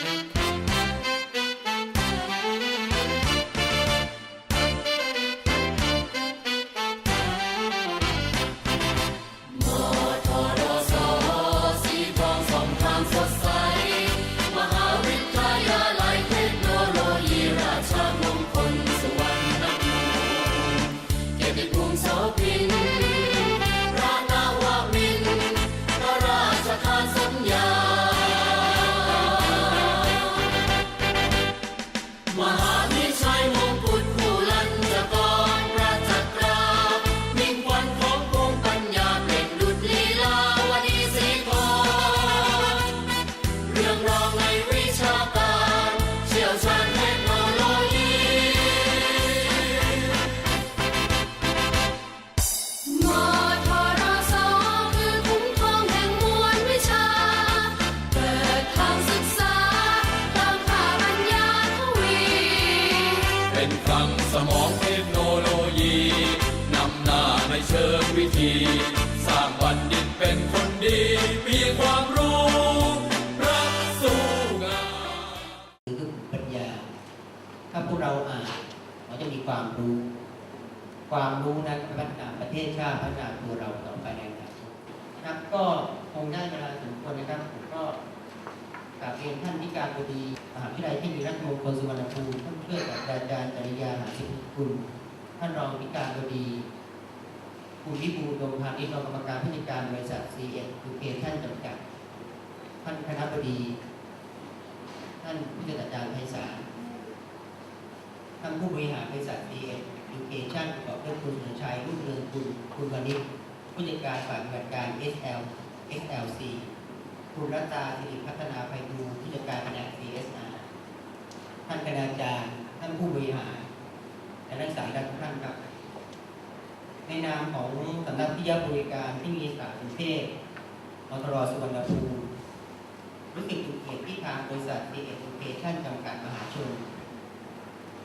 สี ถ้าพวกเราอ่านเราจะมีความรู้ ความรู้นั้นพัฒนาประเทศชาติพัฒนาตัวเราต่อไปในอนาคตนะครับก็คงได้เวลาสมควรนะครับผมก็กราบเรียนท่านที่การบดีมหาวิทยาลัยเทคนิคราชมงคลสุวรรณภูมิท่านผู้ช่วยศาสตราจารย์จริยาหาสิทคุณท่านรองที่การบดีคุณวิบูลดงพาณิชย์รองกรรมการผู้จัดการบริษัท CN Education จำกัด ท่านคณะบดี ท่านผู้ช่วยศาราจารย์ไพศาล ท่านผู้บริหารบริษัท DN Education ประกอบด้วยคุณสุรชัยรุ่งเรืองคุณคุณวณิชผู้จัดการฝ่ายปฏิบัติการ SL SLC คุณรัตตาสิริพัฒนาไพบูลย์ผู้จัดการแผนก CSR ท่านคณาจารย์ ท่านผู้บริหารและนักศึกษาทุกท่านครับ ในนามของสำนักพิยาบริการที่มีสารสนเทศมทรสุวรรณภูมิรู้สึกเป็นเกียรติที่ทางบริษัท DN Education จำกัดมหาชน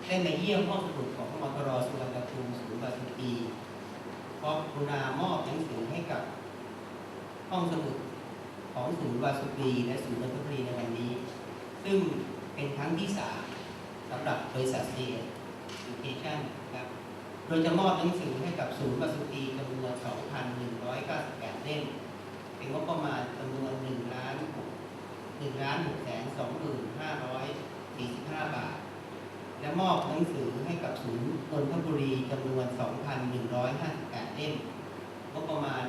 ได้มาเยี่ยมห้องสมุดของมทรสุวรรณภูมิศูนย์บาสุตีพร้อมกรุณามอบหนังสือให้กับห้องสมุดของศูนย์บาสุตีและศูนย์นนทบุรีในวันนี้ ซึ่งเป็นครั้งที่สามสำหรับบริษัท c ี Education ครับโดยจะมอบหนังสือให้กับศูนย์บาสุตีจำนวน 2,198 เล่ม เป็นงบประมาณจำนวน1ล้าน1ล้าน6แสน2545 บาท และมอบหนังสือให้กับศูนย์นนทบุรีจำนวน 2,158 เล่มงบประมาณ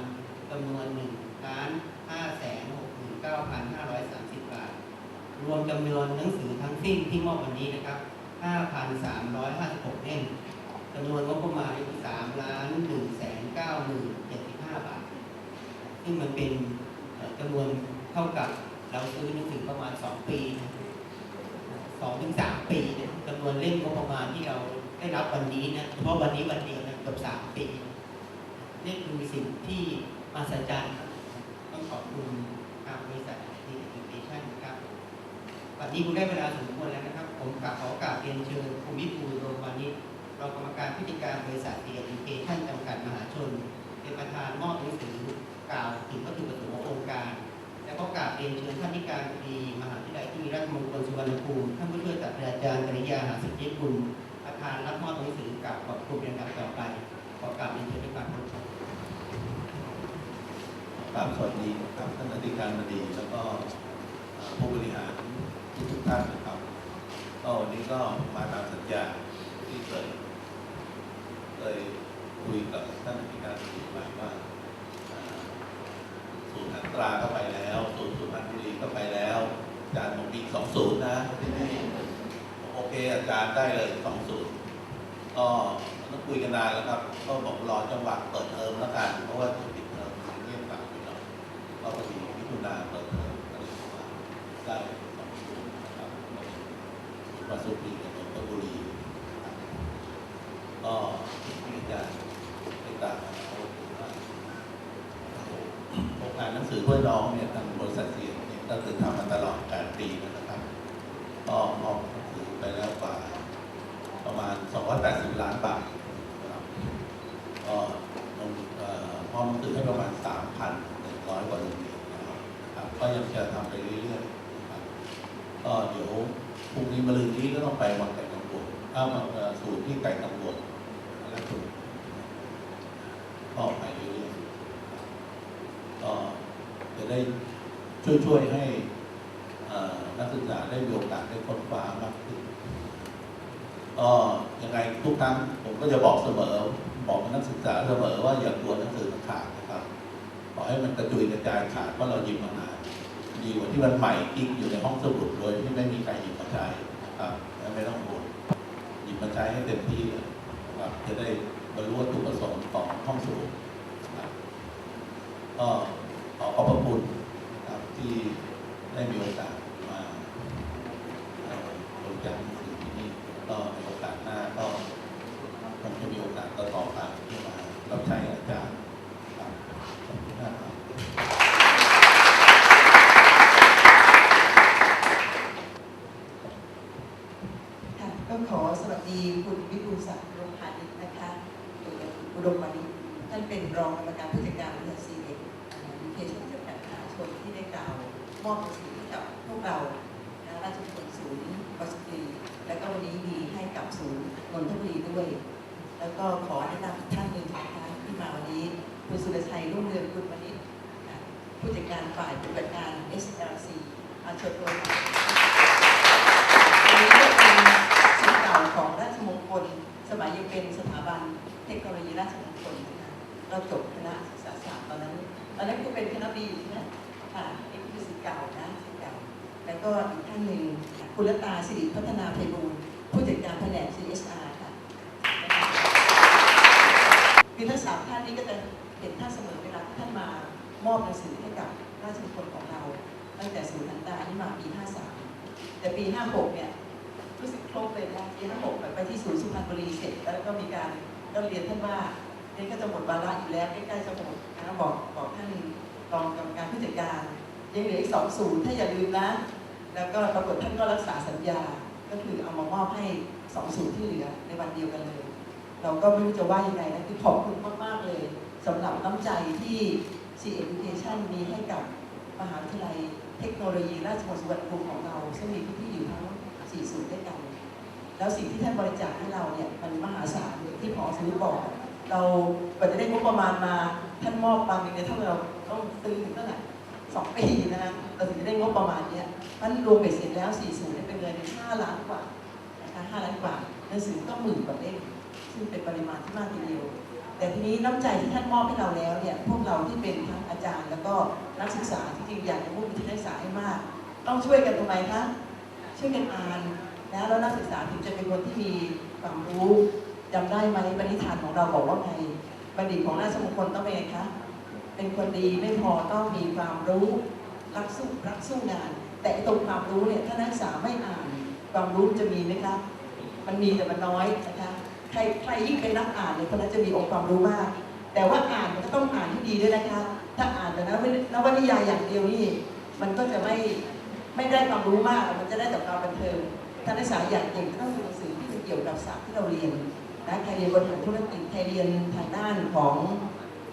จำนวน1ล้าน5แสน69,530 บาท รวมจำนวนหนังสือทั้งสิ้นที่มอบวันนี้นะครับ 5,356 เล่มจำนวนงบประมาณ3ล้าน1แสน9 7 5 บาท ซึ่งมันเป็นจำนวนเท่ากับเราซื้อหนังสือประมาณ 2 ปีนะสองถึงสามปีนี่ย จำนวนเล่มงบประมาณที่เราได้รับวันนี้นะเฉพาะวันนี้วันเดียวนะกือบสามปีนี่คือสิ่งที่มหัศจรรย์ต้องขอบคุณทางบริษัทดีเอ u c a t i o n ครับวันนี้คุณได้เวลาสมควรแล้วนะครับ ผมกราบขอกราบเรียนเชิญคุณวิภูลโรวานิชรองกรรมการผู้จัดการบริษัทดีเอ u c a t i o n จำกัดมหาชน เป็นประธานมอบหนังสือกล่าวถึงวัตถุประสงค์ขององค์การ และก็กราบเรียนเชิญท่านที่การบดีมหาวิทยาลัยที่มีราชมงคลสุวรรณภูมิท่านผู้ช่วยศาสตราจารย์ปริยาหาสิทธิคุณประธานรับมอบหนังสือกล่าวขอบคุณเป็นลำดับต่อไปขอกราบเรียนเชิญด้วยความเคารพครับสวัสดีครับท่านอธิการบดีแล้วก็ผู้บริหารทุกทุกท่านนะครับก็วันนี้ก็มาตามสัญญาที่เคยเคยคุยกับท่านอธิการบดีไว้ว่า ตราก็ไปแล้วศูนย์สุพรรณบุรีก็ไปแล้วอาจารย์บอกมีสองศูนย์นะที่นี่โอเคอาจารย์ได้เลยสองศูนย์ก็ต้องคุยกันนานแล้วครับ ก็บอกรอจังหวะเปิดเทอมแล้วกันเพราะว่าจะปิดเทอมเงียบกลับอยู่แล้วก็พอดีมิถุนาเปิดเทอมก็เลยว่าได้สองศูนย์นะครับมาสุพรีกับนนทบุรีก็ที่อาจารย์ได้กล่ามาก็คือว่า โครงการ หนังสือเพื่อน้องเนี่ยทางบริษัทเสียงเนี่ยก็คือทำมาตลอด8ปีนะครับก็มอบหนังสือไปแล้วกว่า ประมาณ 280 ล้านบาทก็ลงเอ่อมอบหนังสือให้ประมาณ 3,100 กว่าโรงเรียนนะครับก็ยังจะทำไปเรื่อยๆครับก็เดี๋ยวพรุ่งนี้มะรืนนี้ก็ต้องไปวังไก่กังวลอ้ามาสู่ที่ไก่กังวลและถูกก็ไปเรื่อยๆก็จะได้ ช่วยๆให้นักศึกษาได้มีโอกาสได้ค้นคว้ามากขึ้นก็ยังไงทุกครั้งผมก็จะบอกเสมอ บอกนักศึกษาเสมอว่าอย่ากลัวหนังสือมันขาดนะครับขอให้มันกระจุยกระจายขาดเพราะเราหยิบมานานดีกว่าที่มันใหม่กิ๊กอยู่ในห้องสมุดโดยที่ไม่มีใครหยิบมาใช้นะครับและไม่ต้องห่วงหยิบมาใช้ให้เต็มที่เลยนะครับจะได้บรรลุวัตถุประสงค์ของห้องสมุดก็ขอขอบพระคุณน ที่ได้มีโอกาสมาเอ่อบริจาคหนังสือที่นี่ก็ในโอกาสหน้าก็คงจะมีโอกาสต่อๆไปที่มารับใช้อาจารย์ครับขอบคุณมากครับค่ะก็ขอสวัสดีคุณวิบูลย์ศักดิ์โรงพาณิชย์นะคะอุดมมานิชท่านเป็นรองกรรมการผู้จัดการบริษัทซีเอ็กวิเคชั่น จำกัดมหาชนที่ได้กล่าวมอบหนังสือให้กับพวกเรานะราชมงคลศูนย์บริสตรีและก็วันนี้มีให้กับศูนย์นนทบุรีด้วย แล้วก็ขอแนะนำท่านหนึ่งนะคะที่มาวันนี้คุณสุรชัยรุ่งเรืองคุณวณิชผู้จัดการฝ่ายปฏิบัติการ SLC อาชนโดยอันนี้เป็นสิ่งเก่าของราชมงคล สมัยยังเป็นสถาบันเทคโนโลยีราชมงคลนะเราจบคณะศึกษาศาสตร์ตอนนั้น ตอนนั้นก็เป็นคณะบีใช่ไหม ค่ะนี่คือสิ่เก่านะสิ่เก่า แล้วก็อีกท่านหนึ่งคุณลตาสิริพัฒนาไพบูลผู้จัดการแผนก CSR ค่ะคือทั้งสามท่านนี้ก็จะเห็นท่านเสมอเวลาที่ท่านมามอบหนังสือให้กับราชมงคลของเรา ตั้งแต่ศูนย์ทันตาที่มาปี 53 แต่ปี 56 เนี่ยรู้สึกครบเลยนะปี 56ไปไปที่ศูนย์สุพรรณบุรีเสร็จ แล้วก็มีการก็เรียนท่านว่านี่ก็จะหมดวาระอยู่แล้วใกล้ๆจะหมดนะบอกบอกท่าน รองกรรมการผู้จัดการ ยังเหลืออีกสองศูนย์ถ้าอย่าลืมนะ แล้วก็ปรากฏท่านก็รักษาสัญญา ก็คือเอามามอบให้สองศูนย์ที่เหลือในวันเดียวกันเลย เราก็ไม่รู้จะว่ายังไงนะคือขอบคุณมาก ๆ เลยสำหรับน้ำใจที่ C Education มีให้กับมหาวิทยาลัยเทคโนโลยีราชมงคลสุวรรณภูมิของเรา ซึ่งมีพื้นที่อยู่ทั้ง4ศูนย์ด้วยกัน แล้วสิ่งที่ท่านบริจาคให้เราเนี่ยมันมหาศาลอย่างที่พอซื้อบอก เรากว่าจะได้งบประมาณมาท่านมอบปางหนึ่งเนี่าเรา ตื้อถึงเท่าไหร่สองปีนะคะเราถึงจะได้งบประมาณเนี้ยมันรวมไปเสร็จแล้ว4ศูนย์เนี่ยเป็นเงิน5ล้านกว่านะคะ5ล้านกว่าหนังสือก็หมื่นกว่าเล่มซึ่งเป็นปริมาณที่มากทีเดียว แต่ทีนี้น้ำใจที่ท่านมอบให้เราแล้วเนี่ยพวกเราที่เป็นทั้งอาจารย์ แล้วก็นักศึกษาที่จริงอยากจะมุ่งไปที่นักศึกษาให้มาก ต้องช่วยกันตรงไหนคะช่วยกันอ่านนะแล้วนักศึกษาถึงจะเป็นคนที่มีความรู้จำได้ไหมปณิธานของเราบอกว่าไงบัณฑิตของราชมงคลต้องเป็นไงคะ เป็นคนดีไม่พอต้องมีความรู้รักสู้รักสู้งาน แต่ตรงความรู้เนี่ยถ้านักศึกษาไม่อ่าน ความรู้จะมีไหมคะมันมีแต่มันน้อยนะคะใครใครยิ่งเป็นนักอ่านเนี่ยคนนั้นจะมีองค์ความรู้มาก แต่ว่าอ่านมันก็ต้องอ่านที่ดีด้วยนะคะ ถ้าอ่านแต่นวนวนิยายอย่างเดียวนี่มันก็จะไม่ไม่ได้ความรู้มากมันจะได้แต่ความบันเทิงถ้านักศึกษาอยากเก่งก็ต้องดูหนังสือที่เกี่ยวกับศาสตร์ที่เราเรียนนะใครเรียนบริหารธุรกิจใครเรียนทางด้านของ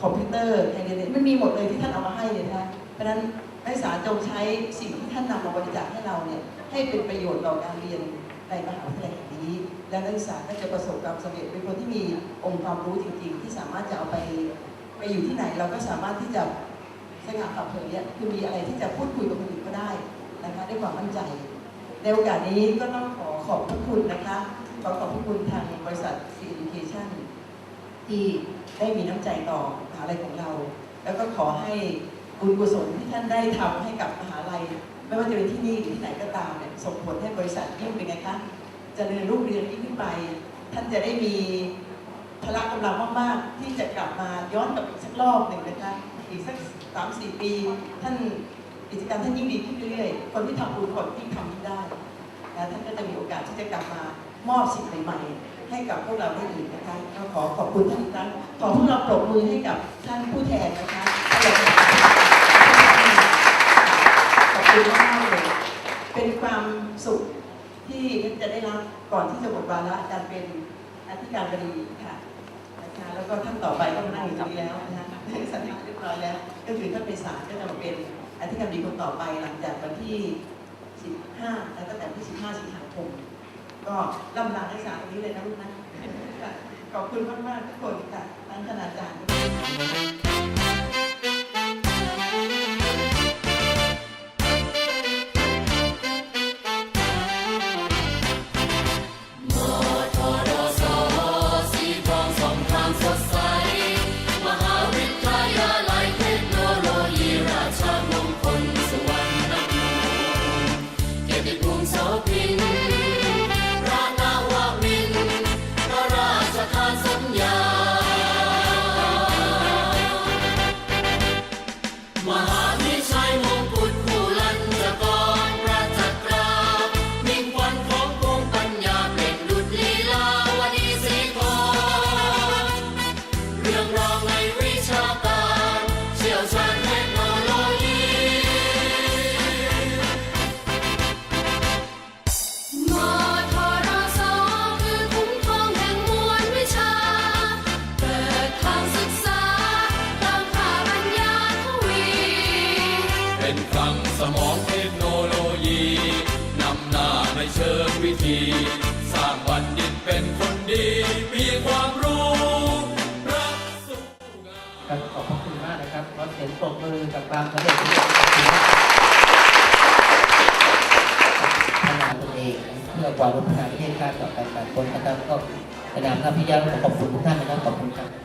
คอมพิวเตอร์ใครเรียนมันมีหมดเลยที่ท่านเอามาให้เลยนะคะเพราะฉะนั้นนักศึกษาจงใช้สิ่งที่ท่านนำมาบริจาคให้เราเนี่ยให้เป็นประโยชน์ต่อการเรียนในมหาวิทยาลัยแห่งนี้ และนักศึกษาก็จะประสบความสำเร็จเป็นคนที่มีองค์ความรู้จริง ๆ ที่สามารถจะเอาไปไปอยู่ที่ไหนเราก็สามารถที่จะสง่าผ่าเผยเนี่ยคือมีอะไรที่จะพูดคุยกับคนอื่นก็ได้นะคะด้วยความมั่นใจ ในโอกาสนี้ก็ต้องขอขอบพระคุณนะคะขอขอบพระคุณทางบริษัท C Education ที่ได้มีน้ำใจต่อมหาลัยของเรา แล้วก็ขอให้บุญกุศลที่ท่านได้ทำให้กับมหาลัย ไม่ว่าจะเป็นที่นี่หรือที่ไหนก็ตามเนี่ยส่งผลให้บริษัทยิ่งเป็นไงคะจะเจริญรุ่งเรืองยิ่งขึ้นไป ท่านจะได้มีพละกำลังมากๆ ที่จะกลับมาย้อนกลับอีกสักรอบหนึ่งนะคะอีกสักสามสี่ปี ท่านกิจการท่านยิ่งดีขึ้นเรื่อยๆคนที่ทำบุญคนที่ทำได้นะท่านก็จะมีโอกาสที่จะกลับมามอบสิ่งใหม่ๆ ให้กับพวกเราได้อีกนะคะเราขอขอบคุณท่านอีกครั้งขอพวกเราปรบมือให้กับท่านผู้แทนนะคะขอบคุณมากเลยเป็นความสุขที่จะได้รับก่อนที่จะหมดวาระการเป็นอธิการบดีค่ะนะคะแล้วก็ท่านต่อไปก็มานั่งอยู่ตรงนี้แล้วนะคะสัญญาเรียบร้อยแล้ว ก็คือท่านไปสาลก็จะมาเป็นอธิการบดีคนต่อไปหลังจากวันที่ 15 แล้วตั้งแต่ที่ 15 สิงหาคม ก็ลำลานักศึกาตรนี้เลยนะลูกนะขอบคุณมากๆทุกคนค่ะทั้งคณาจารย์ อกับความสำเร็จพัฒนาตนเองเพื่อความรุ่งเรืองประเทศชาติต่อไปแบบคนนะครับก็ในนามครัพี่ยาต้องขอบคุณทุกท่านนะครับขอบคุณครับ